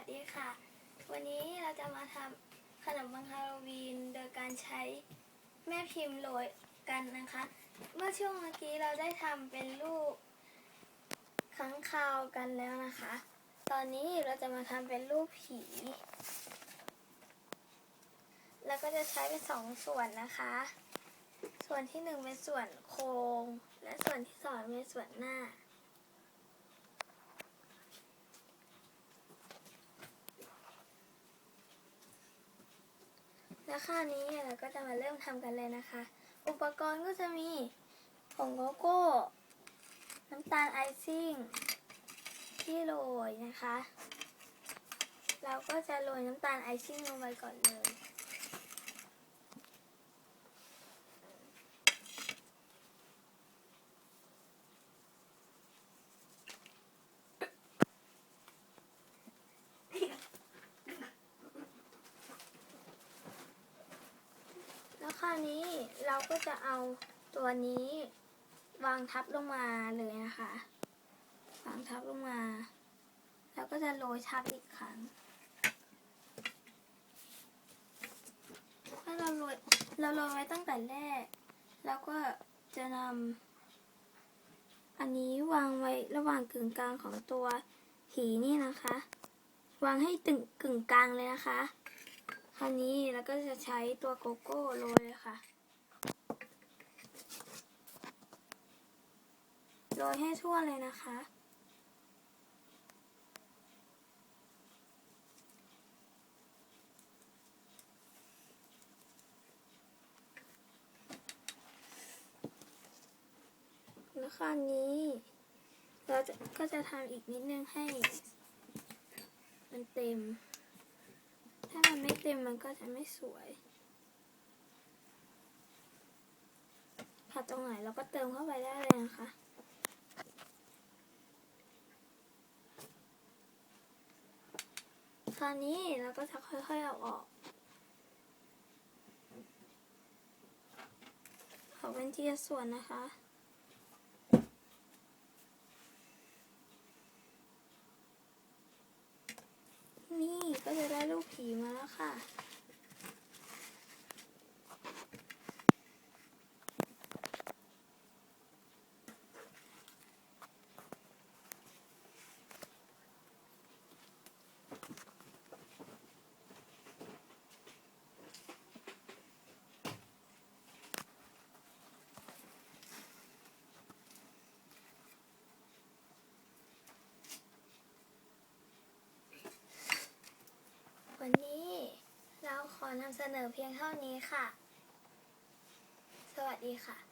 สดีค่ะ วันนี้เราจะมาทำขนมปังฮาโลวีนโดยการใช้แม่พิมพ์โรยกันนะคะ เมื่อช่วงเมื่อกี้เราได้ทำเป็นรูปค้างคาวกันแล้วนะคะ ตอนนี้เราจะมาทำเป็นรูปผี แล้วก็จะใช้เป็นสองส่วนนะคะ ส่วนที่หนึ่งเป็นส่วนโครงและส่วนที่สองเป็นส่วนหน้า แล้วคราวนี้เราก็จะมาเริ่มทำกันเลยนะคะ อุปกรณ์ก็จะมีผงโกโก้ น้ำตาลไอซิ่ง ที่โรยนะคะ เราก็จะโรยน้ำตาลไอซิ่งลงไปก่อนเลย แล้วคราวนี้เรา ก็จะเอาตัวนี้ วางทับลงมาเลยนะคะ วางทับลงมา แล้วก็จะโรยทับอีกครั้งถ้าเราโรยเราโรยไว้ตั้งแต่แรก แล้วก็จะนำอันนี้วางไว้ระหว่างกึ่งกลางของตัวหีนี่นะคะ วางให้ตึงกึ่งกลางเลยนะคะคราวนี้เราก็จะใช้ตัวโกโก้โรยเลยค่ะ โรยให้ทั่วเลยนะคะ แล้วคราวนี้ เราจะก็จะทำอีกนิดนึงให้ มันเต็ม ถ้ามันไม่เต็มมันก็จะไม่สวยขาดตรงไหนเราก็เติมเข้าไปได้เลยนะคะ ตอนนี้เราก็จะค่อยๆเอาออกขอเป็นทีละส่วนนะคะนี่ก็จะได้ลูกผีมาแล้วค่ะ วันนี้เราข อนำเสนอเพียงเท่านี้ค่ะ สวัสดีค่ะ